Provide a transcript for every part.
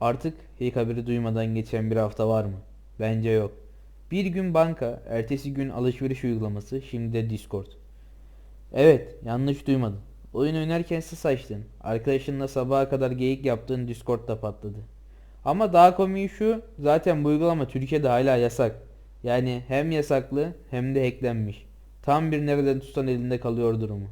Artık ilk haberi duymadan geçen bir hafta var mı? Bence yok. Bir gün banka, ertesi gün alışveriş uygulaması, şimdi de Discord. Evet, yanlış duymadın. Oyun oynarken sis açtın. Arkadaşınla sabaha kadar geyik yaptığın Discord'da patladı. Ama daha komiği şu, zaten bu uygulama Türkiye'de hala yasak. Yani hem yasaklı hem de hacklenmiş. Tam bir nereden tutan elinde kalıyor durumu.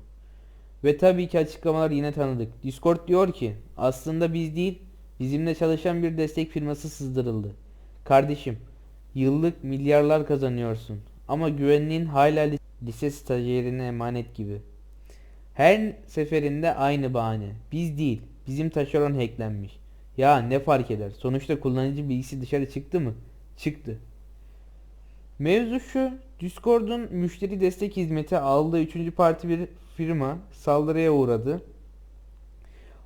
Ve tabii ki açıklamalar yine tanıdık. Discord diyor ki aslında biz değil bizimle çalışan bir destek firması sızdırıldı. Kardeşim yıllık milyarlar kazanıyorsun ama güvenliğin hala li- lise stajyerine emanet gibi. Her seferinde aynı bahane. Biz değil bizim taşeron hacklenmiş. Ya ne fark eder sonuçta kullanıcı bilgisi dışarı çıktı mı? Çıktı. Mevzu şu, Discord'un müşteri destek hizmeti aldığı üçüncü parti bir firma saldırıya uğradı.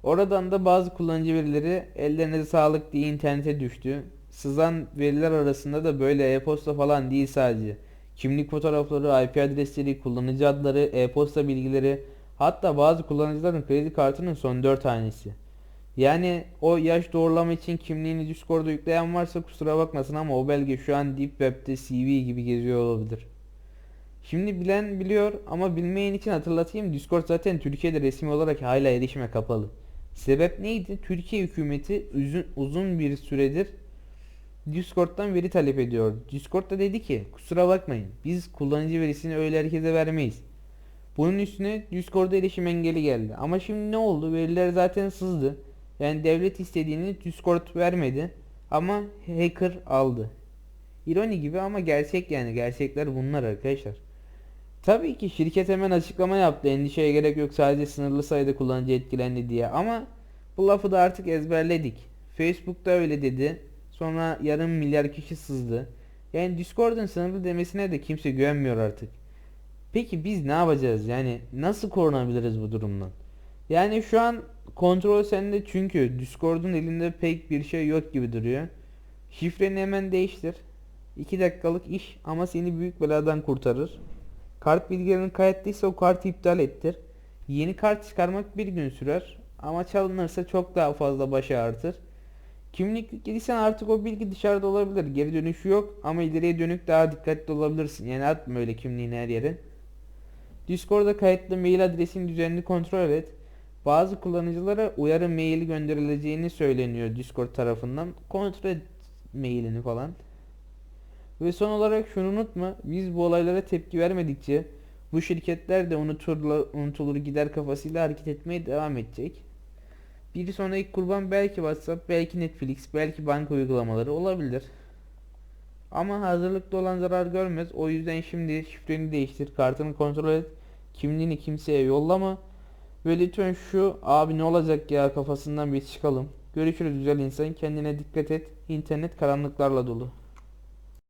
Oradan da bazı kullanıcı verileri ellerine sağlık diye internete düştü. Sızan veriler arasında da böyle e-posta falan değil sadece. Kimlik fotoğrafları, IP adresleri, kullanıcı adları, e-posta bilgileri, hatta bazı kullanıcıların kredi kartının son 4 tanesi. Yani o yaş doğrulama için kimliğini Discord'a yükleyen varsa kusura bakmasın ama o belge şu an Deep Web'de CV gibi geziyor olabilir. Şimdi bilen biliyor ama bilmeyen için hatırlatayım Discord zaten Türkiye'de resmi olarak hala erişime kapalı. Sebep neydi? Türkiye hükümeti uzun, uzun bir süredir Discord'dan veri talep ediyor. Discord da dedi ki kusura bakmayın biz kullanıcı verisini öyle herkese vermeyiz. Bunun üstüne Discord'a erişim engeli geldi. Ama şimdi ne oldu? Veriler zaten sızdı. Yani devlet istediğini Discord vermedi ama hacker aldı. İroni gibi ama gerçek yani gerçekler bunlar arkadaşlar. Tabii ki şirket hemen açıklama yaptı. Endişeye gerek yok sadece sınırlı sayıda kullanıcı etkilendi diye ama bu lafı da artık ezberledik. Facebook'ta öyle dedi. Sonra yarım milyar kişi sızdı. Yani Discord'un sınırlı demesine de kimse güvenmiyor artık. Peki biz ne yapacağız? Yani nasıl korunabiliriz bu durumdan? Yani şu an kontrol sende çünkü Discord'un elinde pek bir şey yok gibi duruyor. Şifreni hemen değiştir. 2 dakikalık iş ama seni büyük beladan kurtarır. Kart bilgilerin kayıtlıysa o kartı iptal ettir. Yeni kart çıkarmak bir gün sürer ama çalınırsa çok daha fazla başa artır. Kimlik yüklediysen artık o bilgi dışarıda olabilir. Geri dönüşü yok ama ileriye dönük daha dikkatli olabilirsin. Yani atma öyle kimliğini her yere. Discord'da kayıtlı mail adresini düzenli kontrol et. Bazı kullanıcılara uyarı maili gönderileceğini söyleniyor Discord tarafından. Kontrol et mailini falan. Ve son olarak şunu unutma. Biz bu olaylara tepki vermedikçe bu şirketler de unuturla, unutulur gider kafasıyla hareket etmeye devam edecek. Bir sonraki kurban belki WhatsApp, belki Netflix, belki banka uygulamaları olabilir. Ama hazırlıklı olan zarar görmez. O yüzden şimdi şifreni değiştir, kartını kontrol et, kimliğini kimseye yollama. Ve lütfen şu abi ne olacak ya kafasından bir çıkalım. Görüşürüz güzel insan. Kendine dikkat et. İnternet karanlıklarla dolu.